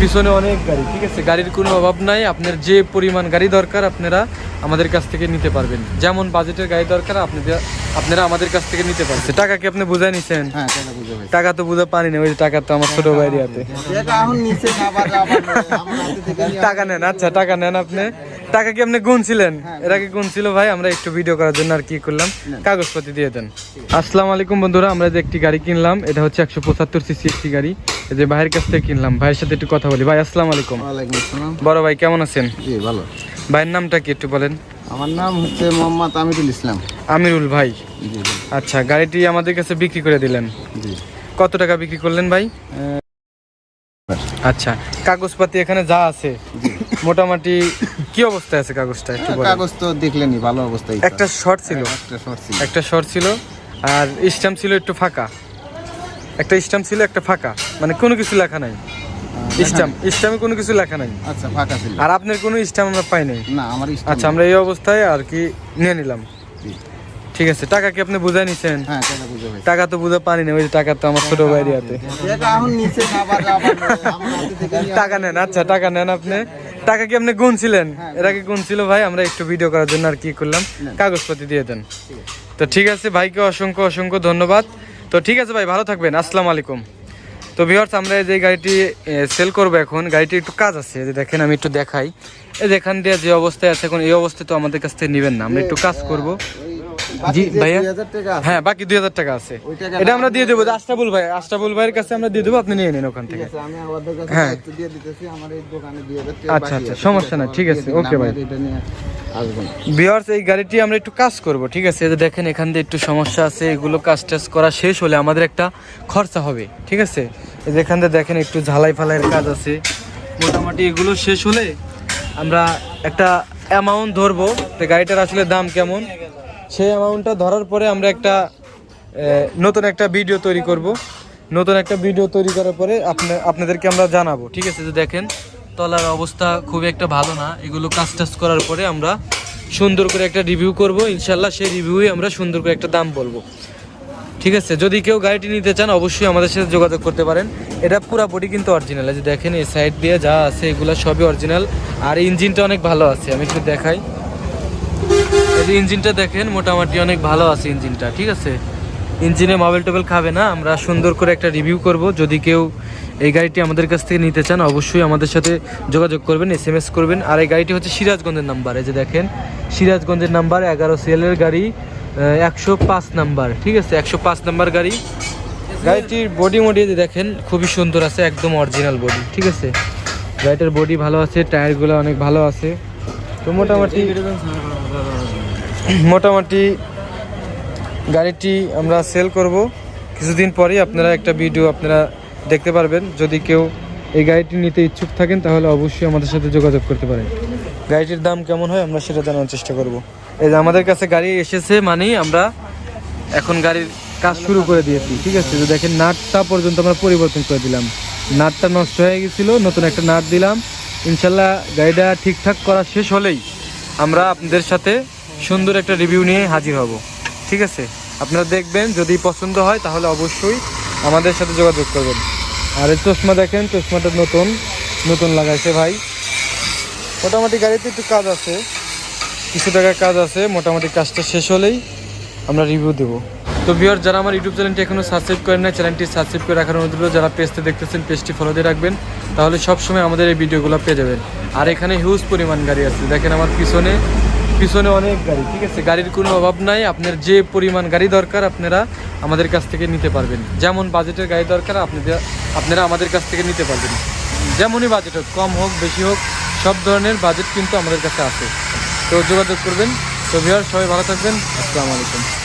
পিছনে অনেক গাড়ি ঠিক আছে? গাড়ির কোনো অভাব নাই আপনার যে পরিমাণ গাড়ি দরকার আপনারা আমাদের কাছ থেকে নিতে পারবেন। যেমন বাজেটের গাড়ি দরকার আপনি আপনারা আমাদের কাছ থেকে নিতে পারছেন টাকা কি আপনি বুঝাই নিছেন? হ্যাঁ টাকা বুঝে ভাই টাকা তো বুঝে পানি না ওই যে টাকা তো আমার ছোট বাইরে হাতে। নিয়ে টাকা নেন আচ্ছা টাকা নেন আপনি। টাকা কি আপনি গুনছিলেন? এর আগে গুনছিল ভাই আমরা একটু ভিডিও করার জন্য আর কি করলাম। কাগজপত্র দিয়ে দেন। আসসালামু আলাইকুম বন্ধুরা আমরা যে একটি গাড়ি কিনলাম এটা হচ্ছে একশো পঁচাত্তর সিসি একটি গাড়ি। এই যে ভাইয়ের কাছ থেকে কিনলাম ভাইয়ের সাথে একটু কথা বলি। ভাই আসসালামু আলাইকুম। বড় ভাই কেমন আছেন? জি ভালো। ভাইয়ের নামটা কি একটু বলেন? আমার নাম হচ্ছে মোহাম্মদ আমিরুল ইসলাম। আমিরুল ভাই। আচ্ছা গাড়িটি আমাদের কাছে বিক্রি করে দিলেন। জি। কত টাকা বিক্রি করলেন ভাই? আচ্ছা কাগজপাতি এখানে যা আছে। মোটামুটি কি অবস্থায় আছে কাগজটা? একটু বলেন। কাগজ তো দেখলেনি ভালো অবস্থায় একটা শর্ট ছিল। একটা শর্ট ছিল। একটা শর্ট ছিল আর স্ট্যাম্প ছিল একটু ফাঁকা। একটা স্ট্যাম্প ছিল একটা ফাঁকা। মানে কোনো কিছু লেখা নাই। স্ট্যাম্প স্ট্যাম্পে কোনো কিছু লেখা নাই। আচ্ছা ফাঁকা ছিল। আর আপনার কোনো স্ট্যাম্প আমরা পাই নাই। না আমার আচ্ছা আমরা এই অবস্থায় আর কি নিয়ে নিলাম। ঠিক আছে টাকা কি আপনি বুঝাই নিছেন? হ্যাঁ টাকা বুঝে টাকা তো বুঝা পানি না ওই যে টাকা তো আমার ছোট ভাই হাতে। টাকা নেন আচ্ছা টাকা নেন আপনি। টাকা কি আপনি গুনছিলেন? এর আগে গুনছিল ভাই আমরা একটু ভিডিও করার জন্য আর কি করলাম। কাগজপত্র দিয়ে দেন। তো ঠিক আছে ভাইকে অসংখ্য অসংখ্য ধন্যবাদ। তো ঠিক আছে ভাই ভালো থাকবেন আসসালামু আলাইকুম। তো ভিউয়ার্স আমরা এই যে গাড়িটি সেল করব এখন গাড়িটি একটু কাজ আছে যে দেখেন আমি একটু দেখাই। এই যে এখান দিয়ে যে অবস্থায় আছে এখন এই অবস্থায় তো আমাদের কাছ থেকে নেবেন না আমরা একটু কাজ করব। বাকি জি, ভাইয়া? 2000 টাকা আছে, হ্যাঁ বাকি দুই হাজার টাকা আছে। এটা আমরা দিয়ে দেবো। আশরাফুল ভাই আশরাফুল ভাইয়ের কাছে আমরা দিয়ে দেবো আপনি নিয়ে নিন ওখান থেকে। হ্যাঁ। দায়িত্ব দিয়ে দিতেছি আমার এই দোকানে 2000 টাকা আচ্ছা, আচ্ছা, সমস্যা নাই, ঠিক আছে, ওকে ভাই। এটা না। ভিওয়ার্স এই গাড়িটি আমরা একটু কাজ করব ঠিক আছে? যে দেখেন এখান দিয়ে একটু সমস্যা আছে এগুলো কাজ টাজ করা শেষ হলে আমাদের একটা খরচা হবে ঠিক আছে? যে এখান দিয়ে দেখেন একটু ঝালাই ফালাইয়ের কাজ আছে। মোটামুটি এগুলো শেষ হলে আমরা একটা অ্যামাউন্ট ধরবো তো গাড়িটার আসলে দাম কেমন? সেই অ্যামাউন্টটা ধরার পরে আমরা একটা নতুন একটা ভিডিও তৈরি করব। নতুন একটা ভিডিও তৈরি করার পরে আপনা, আপনাদেরকে আমরা জানাব, ঠিক আছে? যে দেখেন, তলার অবস্থা খুব একটা ভালো না। এগুলো কাজ টাজ করার পরে আমরা সুন্দর করে একটা রিভিউ করব। ইনশাল্লাহ সেই রিভিউয়ে আমরা সুন্দর করে একটা দাম বলব। ঠিক আছে? যদি কেউ গাড়িটি নিতে চান, অবশ্যই আমাদের সাথে যোগাযোগ করতে পারেন। এটা পুরো বডি কিন্তু অরিজিনাল যে দেখেন, এই সাইড দিয়ে যা আছে, এগুলো সবই অরিজিনাল আর ইঞ্জিনটা অনেক ভালো আছে, আমি একটু দেখাই। এই যে ইঞ্জিনটা দেখেন, মোটামুটি অনেক ভালো আছে ইঞ্জিনটা, ঠিক আছে? ইঞ্জিনে মাবেল টোবেল খাবে না, আমরা সুন্দর করে একটা রিভিউ করব। যদি কেউ এই গাড়িটি আমাদের কাছ থেকে নিতে চান, অবশ্যই আমাদের সাথে যোগাযোগ করবেন এস এম এস করবেন। আর এই গাড়িটি হচ্ছে সিরাজগঞ্জের নাম্বার এই যে দেখেন, সিরাজগঞ্জের নাম্বার এগারো সিএলের গাড়ি একশো পাঁচ নাম্বার ঠিক আছে? একশো পাঁচ নাম্বার গাড়ি। গাড়িটির বডি মডি দেখেন, খুবই সুন্দর আছে, একদম অরিজিনাল বডি ঠিক আছে? গাড়িটার বডি ভালো আছে, টায়ারগুলো অনেক ভালো আছে। তো মোটামুটি মোটামুটি গাড়িটি আমরা সেল করব। কিছুদিন পরেই আপনারা একটা ভিডিও আপনারা দেখতে পারবেন। যদি কেউ এই গাড়িটি নিতে ইচ্ছুক থাকেন, তাহলে অবশ্যই আমাদের সাথে যোগাযোগ করতে পারেন। গাড়িটির দাম কেমন হয়, আমরা সেটা জানার চেষ্টা করব। এই যে আমাদের কাছে গাড়ি এসেছে মানেই আমরা এখন গাড়ির কাজ শুরু করে দিয়েছি, ঠিক আছে? তো দেখেন, নাটটা পর্যন্ত আমরা পরিবর্তন করে দিলাম। নাটটা নষ্ট হয়ে গেছিল, নতুন একটা নাট দিলাম। ইনশাল্লাহ গাড়িটা ঠিকঠাক করা শেষ হলেই আমরা আপনাদের সাথে সুন্দর একটা রিভিউ নিয়ে হাজির হব। ঠিক আছে? আপনারা দেখবেন, যদি পছন্দ হয়, তাহলে অবশ্যই আমাদের সাথে যোগাযোগ করবেন। আর এই চশমা দেখেন, চশমাটা নতুন নতুন লাগাইছে ভাই। মোটামুটি গাড়িতে একটু কাজ আছে। কিছু টাকার কাজ আছে, মোটামুটি কাজটা শেষ হলেই আমরা রিভিউ দেবো। তো ভিউয়ার যারা আমার ইউটিউব চ্যানেলটি এখনও সাবস্ক্রাইব করেন না চ্যানেলটি সাবস্ক্রাইব করে রাখার অনুরোধ যারা পেজতে দেখতেছেন, পেজটি ফলো দিয়ে রাখবেন, তাহলে সবসময় আমাদের এই ভিডিওগুলো পেয়ে যাবেন। আর এখানে হিউজ পরিমাণ গাড়ি আছে। দেখেন আমার পিছনে পিছনে অনেক গাড়ি, ঠিক আছে? গাড়ির কোনো অভাব নাই। আপনার যে পরিমাণ গাড়ি দরকার, আপনারা আমাদের কাছ থেকে নিতে পারবেন। যেমন বাজেটের গাড়ি দরকার আপনাদের আপনারা আমাদের কাছ থেকে নিতে পারবেন। যেমনই বাজেট হোক, কম হোক, বেশি হোক, সব ধরনের বাজেট কিন্তু আমাদের কাছে আছে। তো যোগাযোগ করবেন। তো বিহার সবাই ভালো থাকবেন। আসসালামু আলাইকুম।